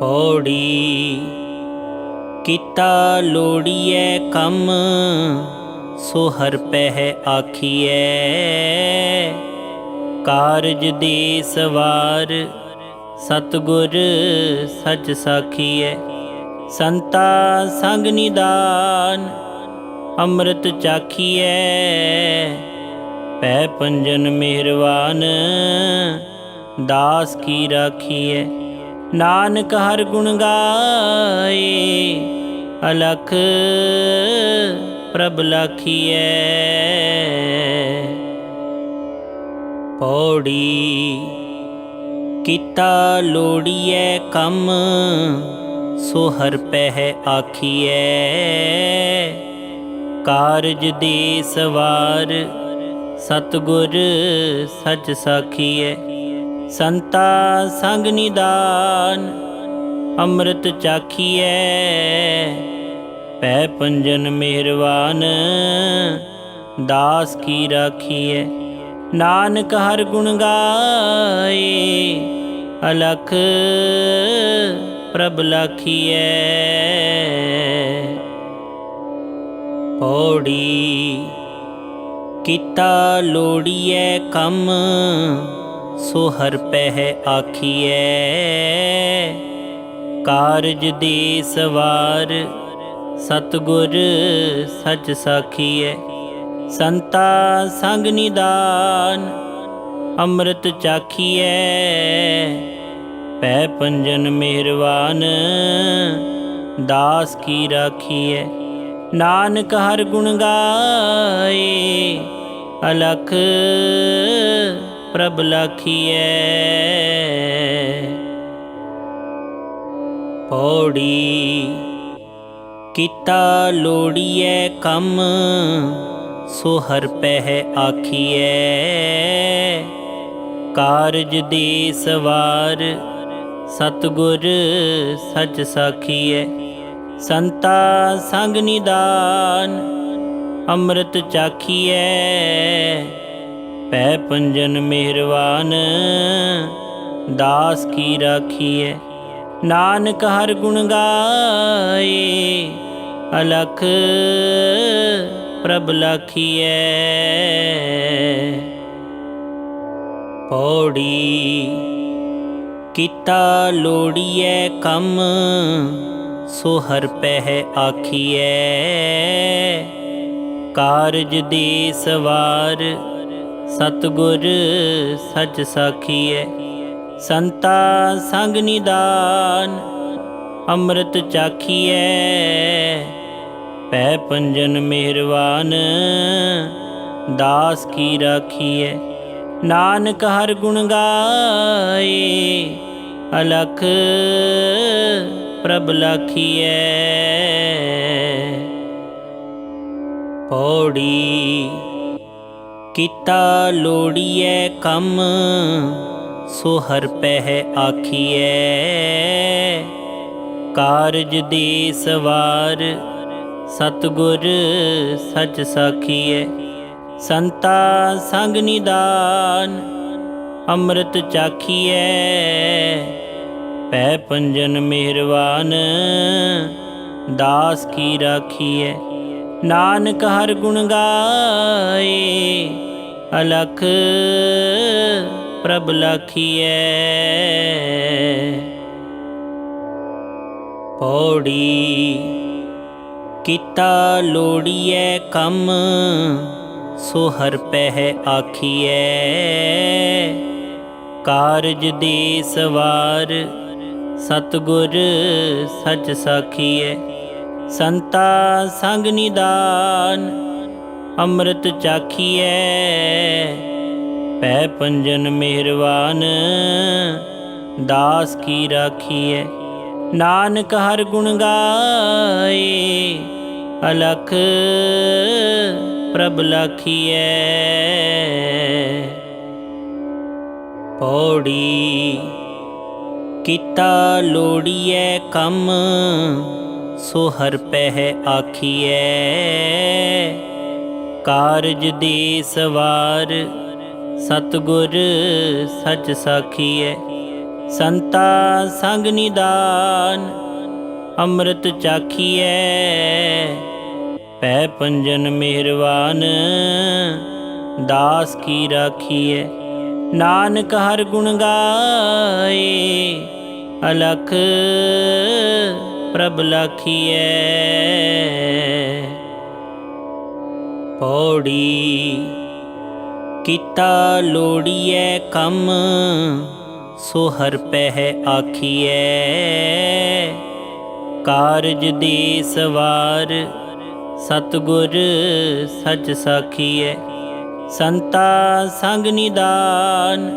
ਪੌੜੀ, ਕੀਤਾ ਲੋੜੀਐ ਕੰਮ, ਸੋ ਹਰ ਪਹਿ ਆਖੀਐ, ਕਾਰਜ ਦੇ ਸਵਾਰ ਸਤਗੁਰ ਸਚ ਸਾਖੀਐ। ਸੰਤਾ ਸੰਗ ਨਿਦਾਨ ਅੰਮ੍ਰਿਤ ਚਾਖੀਐ ਪੈ ਪੰਜਨ ਮਿਹਰਵਾਨ ਦਾਸ ਕੀ ਰਾਖੀਐ। ਨਾਨਕ ਹਰ ਗੁਣ ਗਾਏ, ਅਲਖ ਪ੍ਰਭ ਲਾਖੀਐ। ਪੌੜੀ ਕੀਤਾ ਲੋੜੀਐ, ਕੰਮ ਸੋ ਹਰ ਪਹਿ ਆਖੀਐ। ਕਾਰਜ ਦੇ ਸਵਾਰ ਸਤਗੁਰ ਸਚ ਸਾਖੀਐ। ਸੰਤਾ ਸੰਗ ਨਿਦਾਨ, ਅੰਮ੍ਰਿਤ ਚਾਖੀਐ। ਪੈ ਪੰਜਨ ਮਿਹਰਵਾਨ ਦਾਸ ਕੀ ਰਾਖੀਐ। ਨਾਨਕ ਹਰ ਗੁਣ ਗਾਏ, ਅਲਖ ਪ੍ਰਭ ਲਾਖੀਐ। ਪੌੜੀ ਕੀਤਾ ਲੋੜੀਐ ਕੰਮ ਸੋ ਹਰ ਪਹਿ ਆਖੀਐ, ਕਾਰਜ ਦੇ ਸਵਾਰ, ਸਤਗੁਰ ਸਚ ਸਾਖੀਐ। ਸੰਤਾ ਸੰਗ ਨਿਦਾਨ, ਅੰਮ੍ਰਿਤ ਚਾਖੀਐ। ਪੈ ਪੰਜਨ ਮਿਹਰਵਾਨ, ਦਾਸ ਕੀ ਰਾਖੀਐ। ਨਾਨਕ ਹਰ ਗੁਣ ਗਾਏ, ਅਲਖ ਪ੍ਰਭ ਲਾਖੀਐ। ਪੌੜੀ ਕੀਤਾ ਲੋੜੀਐ ਕੰਮ, ਸੋ ਹਰ ਪਹਿ ਆਖੀਐ। ਕਾਰਜ ਦੇ ਸਵਾਰ ਸਤਗੁਰ ਸਚ ਸਾਖੀਐ। ਸੰਤਾ ਸੰਗ ਨਿਦਾਨ, ਅੰਮ੍ਰਿਤ ਚਾਖੀਐ। ਪੈ ਪੰਜਨ ਮਿਹਰਵਾਨ, ਦਾਸ ਕੀ ਰਾਖੀਐ? ਨਾਨਕ ਹਰ ਗੁਣ ਗਾਏ, ਅਲਖ ਪ੍ਰਭ ਲਾਖੀਐ। ਪੌੜੀ ਕੀਤਾ ਲੋੜੀਐ ਕੰਮ, ਸੋ ਹਰ ਪਹਿ ਆਖੀਐ। ਕਾਰਜ ਦੇ ਸਵਾਰ ਸਤਗੁਰ ਸਚ ਸਾਖੀਐ। ਸੰਤਾ ਸੰਗ ਨਿਦਾਨ, ਅੰਮ੍ਰਿਤ ਚਾਖੀਐ। ਪੈ ਪੰਜਨ ਮਿਹਰਵਾਨ ਦਾਸ ਕੀ ਰਾਖੀਐ। ਨਾਨਕ ਹਰ ਗੁਣ ਗਾਏ, ਅਲਖ ਪ੍ਰਭ ਲਾਖੀਐ। ਪੌੜੀ ਕੀਤਾ ਲੋੜੀਐ ਕੰਮ, ਸੋ ਹਰ ਪਹਿ ਆਖੀਐ, ਕਾਰਜ ਦੇ ਸਵਾਰ ਸਤਗੁਰ ਸਚ ਸਾਖੀਐ। ਸੰਤਾ ਸੰਗ ਨਿਦਾਨ, ਅੰਮ੍ਰਿਤ ਚਾਖੀਐ। ਪੈ ਪੰਜਨ ਮਿਹਰਵਾਨ, ਦਾਸ ਕੀ ਰਾਖੀਐ। ਨਾਨਕ ਹਰ ਗੁਣ ਗਾਏ ਅਲਖ ਪ੍ਰਭ ਲਾਖੀਐ। ਪੌੜੀ ਕੀਤਾ ਲੋੜੀਐ ਕੰਮ, ਸੋ ਹਰ ਪਹਿ ਆਖੀਐ। ਕਾਰਜ ਦੇ ਸਵਾਰ ਸਤਗੁਰ ਸਚ ਸਾਖੀਐ। ਸੰਤਾ ਸੰਗ ਨਿਦਾਨ ਅੰਮ੍ਰਿਤ ਚਾਖੀਐ। ਪੈ ਪੰਜਨ ਮਿਹਰਵਾਨ ਦਾਸ ਕੀ ਰਾਖੀਐ। ਨਾਨਕ ਹਰ ਗੁਣ ਗਾਏ, ਅਲਖ ਪ੍ਰਭ ਲਾਖੀਐ। ਪੌੜੀ ਕੀਤਾ ਲੋੜੀਐ ਕੰਮ, ਸੋ ਹਰ ਪਹਿ ਆਖੀਐ। ਕਾਰਜ ਦੇ ਸਵਾਰ, ਸਤਗੁਰ ਸਚ ਸਾਖੀਐ। ਸੰਤਾ ਸੰਗ ਨਿਦਾਨ, ਅੰਮ੍ਰਿਤ ਚਾਖੀਐ। ਪੈ ਪੰਜਨ ਮਿਹਰਵਾਨ ਦਾਸ ਕੀ ਰਾਖੀਐ। ਨਾਨਕ ਹਰ ਗੁਣ ਗਾਏ, ਅਲਖ ਪ੍ਰਭ ਲਾਖੀਐ। ਪੌੜੀ। ਕੀਤਾ ਲੋੜੀਐ ਕੰਮ, ਸੋ ਹਰ ਪਹਿ ਆਖੀਐ। ਕਾਰਜ ਦੇ ਸਵਾਰ, ਸਤਗੁਰ ਸਚ ਸਾਖੀਐ। ਸੰਤਾ ਸੰਗ ਨਿਦਾਨ,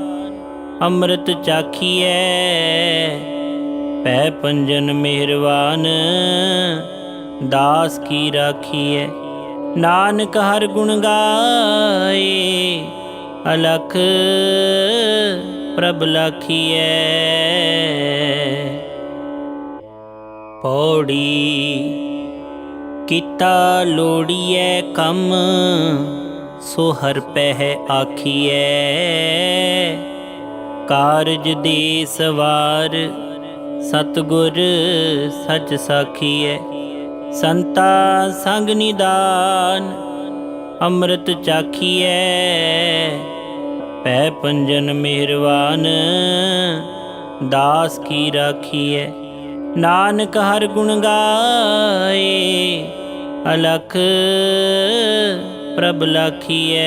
ਅੰਮ੍ਰਿਤ ਚਾਖੀਐ। ਪੈ ਪੰਜਨ ਮਿਹਰਵਾਨ, ਦਾਸ ਕੀ ਰਾਖੀਐ। ਨਾਨਕ ਹਰ ਗੁਣ ਗਾਏ, ਅਲਖ ਪ੍ਰਭ ਲਾਖੀਐ। ਪੌੜੀ ਕੀਤਾ ਲੋੜੀਐ, ਕੰਮ ਸੋ ਹਰ ਪਹਿ ਆਖੀਐ। ਕਾਰਜ ਦੇ ਸਵਾਰ ਸਤਗੁਰ ਸਚ ਸਾਖੀਐ। ਸੰਤਾ ਸੰਗ ਨਿਦਾਨ, ਅੰਮ੍ਰਿਤ ਚਾਖੀਐ। ਪੈ ਪੰਜਨ ਮਿਹਰਵਾਨ ਦਾਸ ਕੀ ਰਾਖੀਐ। ਨਾਨਕ ਹਰ ਗੁਣ ਗਾਏ, ਅਲਖ ਪ੍ਰਭ ਲਾਖੀਐ।